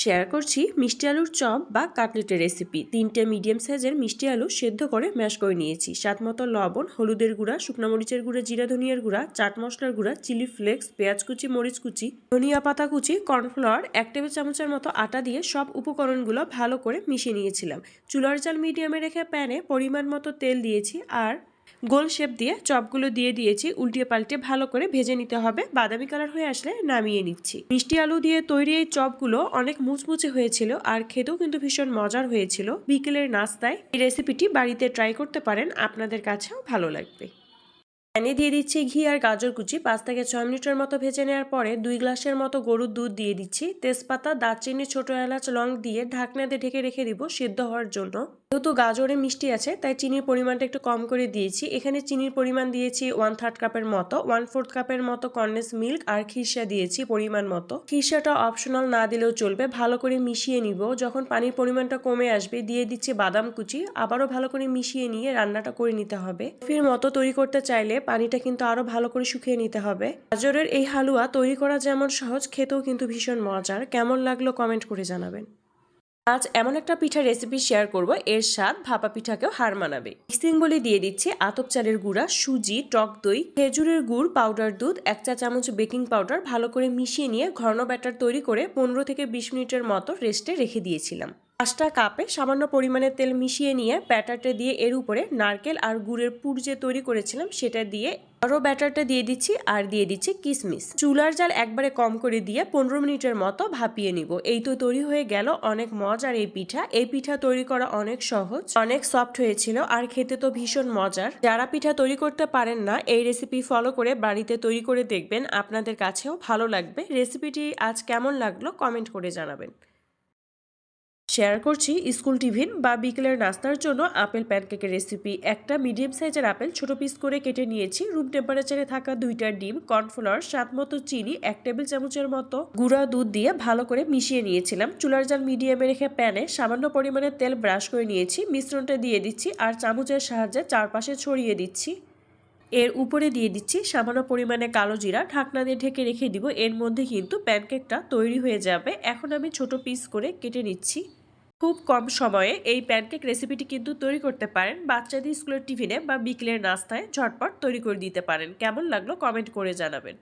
Share করছি মিষ্টি আলুর চপ বা কাটলেটের রেসিপি তিনটে মিডিয়াম সাইজের মিষ্টি আলু সেদ্ধ করে ম্যাশ করে নিয়েছি। স্বাদ মতো লবণ, হলুদের গুঁড়া, শুকনো মরিচের গুঁড়া, জিরা ধনিয়ার গুঁড়া, চাট মশলার গুঁড়া চিলি ফ্লেক্স পেঁয়াজ কুচি, মরিচ কুচি, ধনিয়া পাতা কুচি কর্নফ্লাওয়ার এক টেবিল চামচের মতো আটা দিয়ে সব উপকরণগুলো ভালো করে মিশিয়ে নিয়েছিলাম। চুলার জাল মিডিয়ামে রেখে প্যানে পরিমাণ মতো তেল দিয়েছি আর গোল শেপ দিয়ে চপগুলো দিয়ে দিয়েছি, উল্টিয়ে পাল্টে ভালো করে ভেজে নিতে হবে। বাদামি কালার হয়ে আসলে নামিয়ে নিচ্ছি। মিষ্টি আলু দিয়ে তৈরি এই চপগুলো অনেক মুচমুচে হয়েছিল আর খেতেও কিন্তু ভীষণ মজার হয়েছিল। বিকেলের নাস্তায় এই রেসিপিটি বাড়িতে ট্রাই করতে পারেন, আপনাদের কাছেও ভালো লাগবে। প্যানে দিয়ে দিচ্ছি ঘি আর গাজর কুচি। পাঁচ থেকে ছয় মিনিটের মতো ভেজে নেওয়ার পরে দুই গ্লাসের মতো গরুর দুধ দিয়ে দিচ্ছি। তেজপাতা, দারচিনি, ছোট এলাচ, লং দিয়ে ঢাকনা দিয়ে ঢেকে রেখে দিব সিদ্ধ হওয়ার জন্য। যেহেতু গাজরে মিষ্টি আছে, তাই চিনির পরিমাণটা একটু কম করে দিয়েছি। এখানে চিনির পরিমাণ দিয়েছি ওয়ান থার্ড কাপের মতো। ওয়ান ফোর্থ কাপের মতো কর্নেস মিল্ক আর খিরসা দিয়েছি পরিমাণ মতো। খিরসাটা অপশনাল না দিলেও চলবে। ভালো করে মিশিয়ে নিব। যখন পানির পরিমাণটা কমে আসবে, দিয়ে দিচ্ছি বাদাম কুচি। আবারও ভালো করে মিশিয়ে নিয়ে রান্নাটা করে নিতে হবে। ফির মতো তৈরি করতে চাইলে পানিটা কিন্তু আরও ভালো করে শুকিয়ে নিতে হবে। গাজরের এই হালুয়া তৈরি করা যেমন সহজ, খেতেও কিন্তু ভীষণ মজার। কেমন লাগল কমেন্ট করে জানাবেন। আজ এমন একটা পিঠার রেসিপি শেয়ার করব, এর স্বাদ ভাপা পিঠাকেও হার মানাবে। মিক্সিং বলে দিয়ে দিচ্ছি আতপ চালের গুঁড়া, সুজি, টক দই, খেজুরের গুড় পাউডার দুধ, এক চা চামচ বেকিং পাউডার ভালো করে মিশিয়ে নিয়ে ঘন ব্যাটার তৈরি করে পনেরো থেকে বিশ মিনিটের মতো রেস্টে রেখে দিয়েছিলাম। পাঁচটা কাপে সামান্য পরিমাণে তেল মিশিয়ে নিয়ে ব্যাটারটা দিয়ে এর উপরে নারকেল আর গুড়ের পুর যে তৈরি করেছিলাম, সেটা দিয়ে আরও ব্যাটারটা দিয়ে দিচ্ছি আর দিয়ে দিচ্ছি কিসমিস। চুলার জাল একবারে কম করে দিয়ে পনেরো মিনিটের মতো ভাপিয়ে নিব। এই তো তৈরি হয়ে গেল অনেক মজার এই পিঠা। এই পিঠা তৈরি করা অনেক সহজ, অনেক সফট হয়েছিল আর খেতে তো ভীষণ মজার। যারা পিঠা তৈরি করতে পারেন না, এই রেসিপি ফলো করে বাড়িতে তৈরি করে দেখবেন। আপনাদের কাছেও ভালো লাগবে। রেসিপিটি আজ কেমন লাগল কমেন্ট করে জানাবেন। শেয়ার করছি স্কুল টিফিন বা বিকেলের নাস্তার জন্য আপেল প্যানকেকের রেসিপি একটা মিডিয়াম সাইজের আপেল ছোট পিস করে কেটে নিয়েছি। রুম টেম্পারেচারে থাকা দুইটা ডিম কর্নফ্লাওয়ার স্বাদ মতো চিনি, এক টেবিল চামচের মতো গুঁড়া দুধ দিয়ে ভালো করে মিশিয়ে নিয়েছিলাম। চুলার জাল মিডিয়ামে রেখে প্যানে সামান্য পরিমাণে তেল ব্রাশ করে নিয়েছি। মিশ্রণটা দিয়ে দিচ্ছি আর চামচের সাহায্যে চারপাশে ছড়িয়ে দিচ্ছি। এর উপরে দিয়ে দিচ্ছি সামান্য পরিমাণে কালো জিরা। ঢাকনা দিয়ে ঢেকে রেখে দিব। এর মধ্যে কিন্তু প্যানকেকটা তৈরি হয়ে যাবে। এখন আমি ছোট পিস করে কেটে নিচ্ছি। খুব কম সময়ে এই প্যানকেক রেসিপিটি কিন্তু তৈরি করতে পারেন। বাচ্চাদের স্কুলের টিফিনে বা বিকেলের নাস্তায় ঝটপট তৈরি করে দিতে পারেন। কেমন লাগল কমেন্ট করে জানাবেন।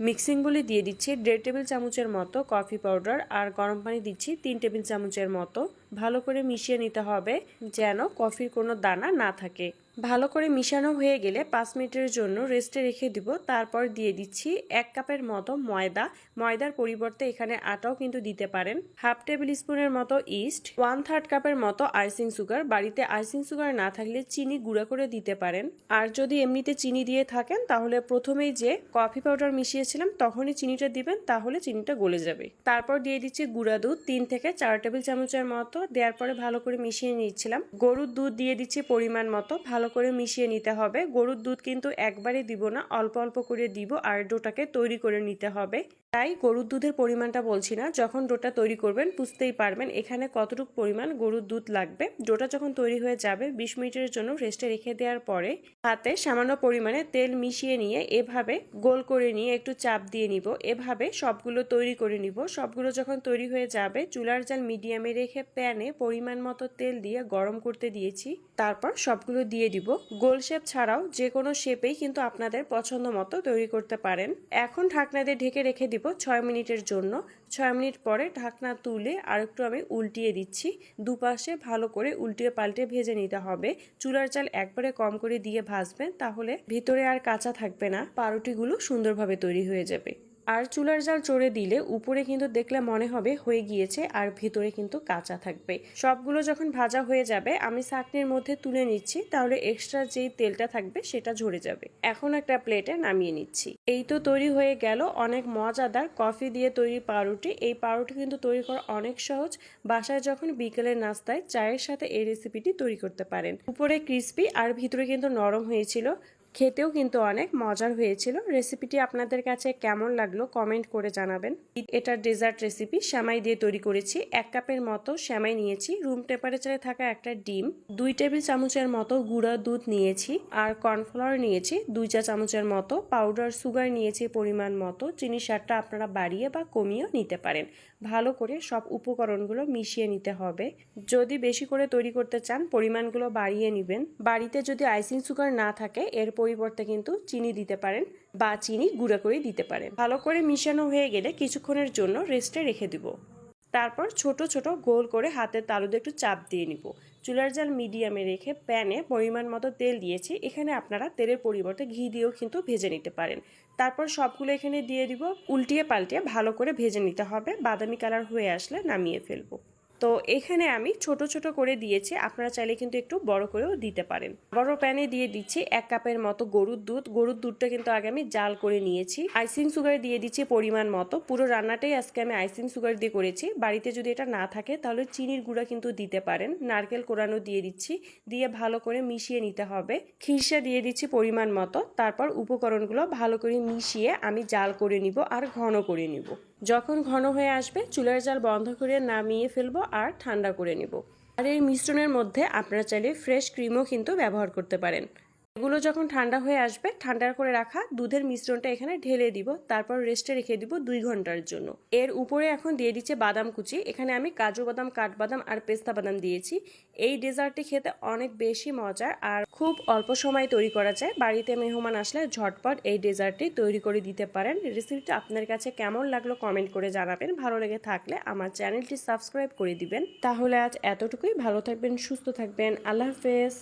মিক্সিং বলে দিয়ে দিচ্ছি দেড় টেবিল চামচের মতো কফি পাউডার আর গরম পানি দিচ্ছি তিন টেবিল চামচের মতো। ভালো করে মিশিয়ে নিতে হবে যেন কফির কোনো দানা না থাকে। ভালো করে মিশানো হয়ে গেলে পাঁচ মিনিটের জন্য রেস্টে রেখে দিব। তারপর দিয়ে দিচ্ছি এক কাপের মতো ময়দা। ময়দার পরিবর্তে এখানে আটাও কিন্তু দিতে পারেন। হাফ টেবিল স্পুনের মতো ইস্ট, ওয়ান থার্ড কাপের মতো আইসিং সুগার। বাড়িতে আইসিং সুগার না থাকলে চিনি গুঁড়া করে দিতে পারেন। আর যদি এমনিতে চিনি দিয়ে থাকেন, তাহলে প্রথমেই যে কফি পাউডার মিশিয়েছিলাম, তখনই চিনিটা দিবেন, তাহলে চিনিটা গলে যাবে। তারপর দিয়ে দিচ্ছি গুঁড়া দুধ, তিন থেকে চার টেবিল চামচের মতো। দেওয়ার পরে ভালো করে মিশিয়ে নিচ্ছিলাম গরুর দুধ দিয়ে দিচ্ছি পরিমাণ মতো। ভালো করে মিশিয়ে নিতে হবে। গরুর দুধ কিন্তু একবারে দিব না, অল্প অল্প করে দিব আর ডোটাকে তৈরি করে নিতে হবে। তাই গরুর দুধের পরিমাণটা বলছি না, যখন ডোটা তৈরি করবেন বুঝতেই পারবেন এখানে কতটুকু পরিমাণ গরুর দুধ লাগবে। ডোটা যখন তৈরি হয়ে যাবে, বিশ মিনিটের জন্য রেস্টে রেখে দেওয়ার পরে হাতে সামান্য পরিমাণে তেল মিশিয়ে নিয়ে এভাবে গোল করে নিয়ে একটু চাপ দিয়ে নিব। এভাবে সবগুলো তৈরি করে নিব। সবগুলো যখন তৈরি হয়ে যাবে, চুলার জাল মিডিয়ামে রেখে প্যানে পরিমাণ মতো তেল দিয়ে গরম করতে দিয়েছি। তারপর সবগুলো দিয়ে দিব। গোল শেপ ছাড়াও যে কোনো শেপেই কিন্তু আপনাদের পছন্দ মতো তৈরি করতে পারেন। এখন ঢাকনা দিয়ে ঢেকে রেখে দিব ছয় মিনিটের জন্য। ছয় মিনিট পরে ঢাকনা তুলে আর একটু আমি উল্টিয়ে দিচ্ছি। দুপাশে ভালো করে উল্টিয়ে পাল্টে ভেজে নিতে হবে। চুলার চাল একবারে কম করে দিয়ে ভাজবেন, তাহলে ভিতরে আর কাঁচা থাকবে না। পাউরুটিগুলো সুন্দরভাবে তৈরি হয়ে যাবে। আর চুলার জাল চড়ে দিলে উপরে কিন্তু দেখলে মনে হবে হয়ে গিয়েছে আর ভিতরে কিন্তু কাঁচা থাকবে। সবগুলো যখন ভাজা হয়ে যাবে, আমি চাটনির মধ্যে তুলে নিচ্ছি, তাহলে এক্সট্রা যেই তেলটা থাকবে সেটা ঝরে যাবে। এখন একটা প্লেটে নামিয়ে নিচ্ছি। এই তো তৈরি হয়ে গেল অনেক মজাদার কফি দিয়ে তৈরি পাউরুটি। এই পাউরুটি কিন্তু তৈরি করা অনেক সহজ। বাসায় যখন বিকেলের নাস্তায় চায়ের সাথে এই রেসিপিটি তৈরি করতে পারেন। উপরে ক্রিস্পি আর ভিতরে কিন্তু নরম হয়েছিল। খেতেও কিন্তু অনেক মজার হয়েছিল। রেসিপিটি আপনাদের কাছে কেমন লাগল কমেন্ট করে জানাবেন। এটা ডেজার্ট রেসিপি শ্যামাই দিয়ে তৈরি করেছি। এক কাপের মতো শ্যামাই নিয়েছি। রুম টেম্পারেচারে থাকা একটা ডিম, দুই টেবিল চামচের মতো গুঁড়া দুধ নিয়েছি আর কর্নফ্লাওয়ার নিয়েছি। দুই চা চামচের মতো পাউডার সুগার নিয়েছি পরিমাণ মতো। চিনি সারটা আপনারা বাড়িয়ে বা কমিয়েও নিতে পারেন। ভালো করে সব উপকরণগুলো মিশিয়ে নিতে হবে। যদি বেশি করে তৈরি করতে চান, পরিমাণগুলো বাড়িয়ে নেবেন। বাড়িতে যদি আইসিং সুগার না থাকে, এর পরিবর্তে কিন্তু চিনি দিতে পারেন বা চিনি গুঁড়া করে দিতে পারেন। ভালো করে মিশানো হয়ে গেলে কিছুক্ষণের জন্য রেস্টে রেখে দিব। তারপর ছোট ছোট গোল করে হাতের তালুতে একটু চাপ দিয়ে নিব। চুলার জাল মিডিয়ামে রেখে প্যানে পরিমাণ মতো তেল দিয়েছি। এখানে আপনারা তেলের পরিবর্তে ঘি দিয়েও কিন্তু ভেজে নিতে পারেন। তারপর সবগুলো এখানে দিয়ে দিব। উল্টিয়ে পাল্টিয়ে ভালো করে ভেজে নিতে হবে। বাদামি কালার হয়ে আসলে নামিয়ে ফেলব। তো এখানে আমি ছোট ছোট করে দিয়েছি। আপনারা চাইলে কিন্তু একটু বড় করেও দিতে পারেন। বড় প্যানে দিয়ে দিচ্ছি এক কাপের মতো গরুর দুধ। গরুর দুধটা কিন্তু আগে আমি জাল করে নিয়েছি। আইসিং সুগার দিয়ে দিচ্ছি পরিমাণ মতো। পুরো রান্নাটাই আজকে আমি আইসিং সুগার দিয়ে করেছি। বাড়িতে যদি এটা না থাকে, তাহলে চিনির গুঁড়া কিন্তু দিতে পারেন। নারকেল কোরানো দিয়ে দিচ্ছি। দিয়ে ভালো করে মিশিয়ে নিতে হবে। খিরসা দিয়ে দিচ্ছি পরিমাণ মতো। তারপর উপকরণগুলো ভালো করে মিশিয়ে আমি জাল করে নিব আর ঘন করে নিব। যখন ঘন হয়ে আসবে, চুলার জাল বন্ধ করে নামিয়ে ফেলব আর ঠান্ডা করে নেব। আর এই মিশ্রণের মধ্যে আপনারা চাইলে ফ্রেশ ক্রিমও কিন্তু ব্যবহার করতে পারেন। এগুলো যখন ঠান্ডা হয়ে আসবে, ঠান্ডা করে রাখা দুধের মিশ্রণটা এখানে ঢেলে দিব। তারপর রেস্টে রেখে দিব দুই ঘণ্টার জন্য। এর উপরে এখন দিয়ে দিচ্ছে বাদাম কুচি। এখানে আমি কাজু বাদাম, কাঠবাদাম আর পেস্তা বাদাম দিয়েছি। এই ডেজার্টটি খেতে অনেক বেশি মজার আর খুব অল্প সময় তৈরি করা যায়। বাড়িতে মেহমান আসলে ঝটপট এই ডেজার্টটি তৈরি করে দিতে পারেন। রেসিপিটা আপনার কাছে কেমন লাগল কমেন্ট করে জানাবেন। ভালো লেগে থাকলে আমার চ্যানেলটি সাবস্ক্রাইব করে দিবেন। তাহলে আজ এতটুকুই। ভালো থাকবেন, সুস্থ থাকবেন। আল্লাহ হাফেজ।